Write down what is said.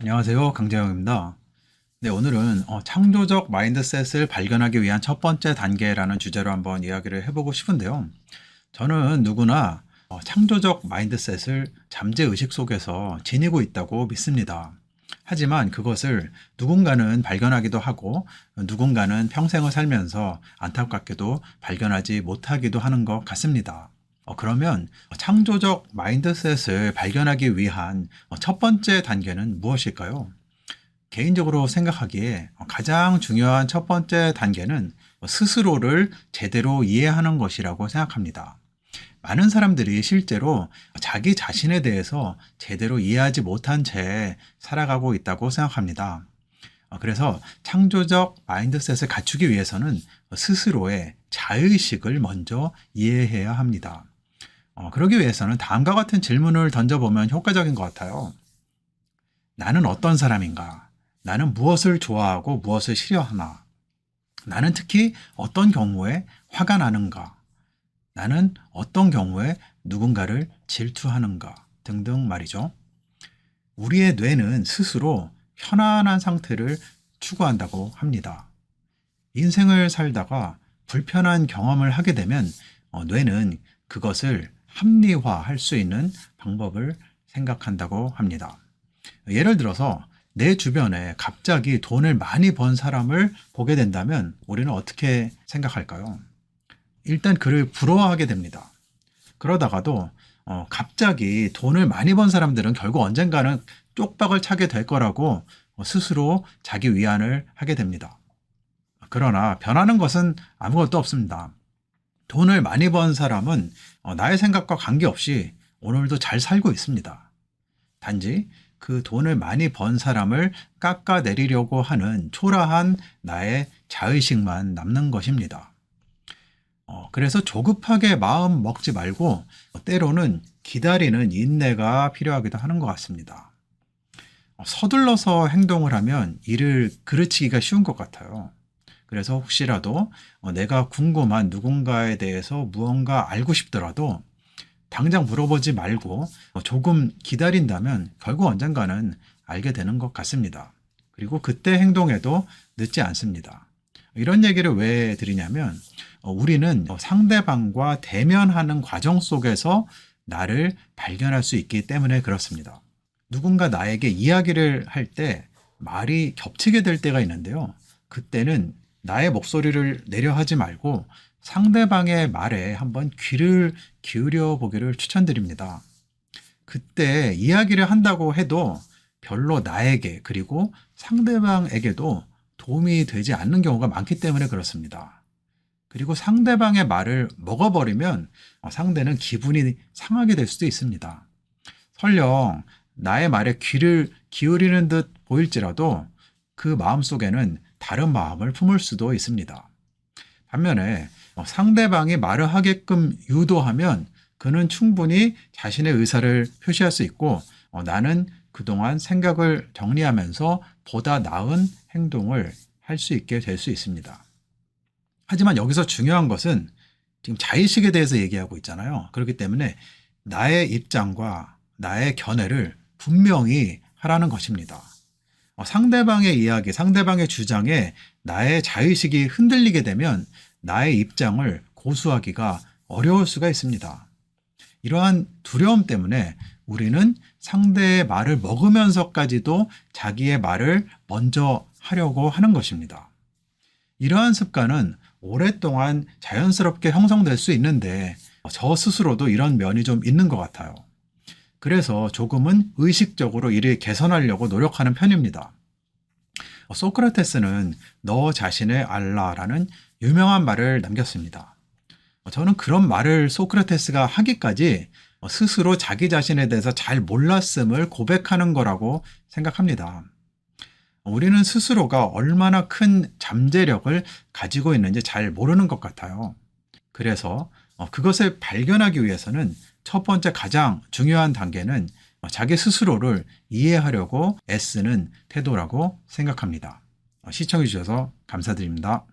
안녕하세요. 강재영입니다. 네, 오늘은 어, 창조적 마인드셋을 발견하기 위한 첫 번째 단계라는 주제로 한번 이야기를 해보고 싶은데요. 저는 누구나 어, 창조적 마인드셋을 잠재의식 속에서 지니고 있다고 믿습니다. 하지만 그것을 누군가는 발견하기도 하고 누군가는 평생을 살면서 안타깝게도 발견하지 못하기도 하는 것 같습니다. 어, 그러면 창조적 마인드셋을 발견하기 위한 어, 첫 번째 단계는 무엇일까요? 개인적으로 생각하기에 가장 중요한 첫 번째 단계는 스스로를 제대로 이해하는 것이라고 생각합니다. 많은 사람들이 실제로 자기 자신에 대해서 제대로 이해하지 못한 채 살아가고 있다고 생각합니다. 어, 그래서 창조적 마인드셋을 갖추기 위해서는 스스로의 자의식을 먼저 이해해야 합니다. 어, 그러기 위해서는 다음과 같은 질문을 던져보면 효과적인 것 같아요. 나는 어떤 사람인가? 나는 무엇을 좋아하고 무엇을 싫어하나? 나는 특히 어떤 경우에 화가 나는가? 나는 어떤 경우에 누군가를 질투하는가? 등등 말이죠. 우리의 뇌는 스스로 편안한 상태를 추구한다고 합니다. 인생을 살다가 불편한 경험을 하게 되면 어, 뇌는 그것을 합리화할 수 있는 방법을 생각한다고 합니다. 예를 들어서 내 주변에 갑자기 돈을 많이 번 사람을 보게 된다면 우리는 어떻게 생각할까요? 일단 그를 부러워하게 됩니다. 그러다가도 어, 갑자기 돈을 많이 번 사람들은 결국 언젠가는 쪽박을 차게 될 거라고 어, 스스로 자기 위안을 하게 됩니다. 그러나 변하는 것은 아무것도 없습니다. 돈을 많이 번 사람은 어, 나의 생각과 관계없이 오늘도 잘 살고 있습니다. 단지 그 돈을 많이 번 사람을 깎아내리려고 하는 초라한 나의 자의식만 남는 것입니다. 어, 그래서 조급하게 마음 먹지 말고 때로는 기다리는 인내가 필요하기도 하는 것 같습니다. 어, 서둘러서 행동을 하면 일을 그르치기가 쉬운 것 같아요. 그래서 혹시라도 어, 내가 궁금한 누군가에 대해서 무언가 알고 싶더라도 당장 물어보지 말고 조금 기다린다면 결국 언젠가는 알게 되는 것 같습니다. 그리고 그때 행동해도 늦지 않습니다. 이런 얘기를 왜 드리냐면 어, 우리는 상대방과 대면하는 과정 속에서 나를 발견할 수 있기 때문에 그렇습니다. 누군가 나에게 이야기를 할 때 말이 겹치게 될 때가 있는데요. 그때는 나의 목소리를 내려 하지 말고 상대방의 말에 한번 귀를 기울여 보기를 추천드립니다. 그때 이야기를 한다고 해도 별로 나에게 그리고 상대방에게도 도움이 되지 않는 경우가 많기 때문에 그렇습니다. 그리고 상대방의 말을 먹어버리면 상대는 기분이 상하게 될 수도 있습니다. 설령 나의 말에 귀를 기울이는 듯 보일지라도 그 마음 속에는 다른 마음을 품을 수도 있습니다. 반면에 어, 상대방이 말을 하게끔 유도하면 그는 충분히 자신의 의사를 표시할 수 있고 어, 나는 그동안 생각을 정리하면서 보다 나은 행동을 할 수 있게 될 수 있습니다. 하지만 여기서 중요한 것은 지금 자의식에 대해서 얘기하고 있잖아요. 그렇기 때문에 나의 입장과 나의 견해를 분명히 하라는 것입니다. 어, 상대방의 이야기, 상대방의 주장에 나의 자의식이 흔들리게 되면 나의 입장을 고수하기가 어려울 수가 있습니다. 이러한 두려움 때문에 우리는 상대의 말을 먹으면서까지도 자기의 말을 먼저 하려고 하는 것입니다. 이러한 습관은 오랫동안 자연스럽게 형성될 수 있는데 저 스스로도 이런 면이 좀 있는 것 같아요. 그래서 조금은 의식적으로 이를 개선하려고 노력하는 편입니다. 소크라테스는 너 자신의 알라라는 유명한 말을 남겼습니다. 저는 그런 말을 소크라테스가 하기까지 스스로 자기 자신에 대해서 잘 몰랐음을 고백하는 거라고 생각합니다. 우리는 스스로가 얼마나 큰 잠재력을 가지고 있는지 잘 모르는 것 같아요. 그래서 그것을 발견하기 위해서는 첫 번째 가장 중요한 단계는 자기 스스로를 이해하려고 애쓰는 태도라고 생각합니다. 시청해 주셔서 감사드립니다.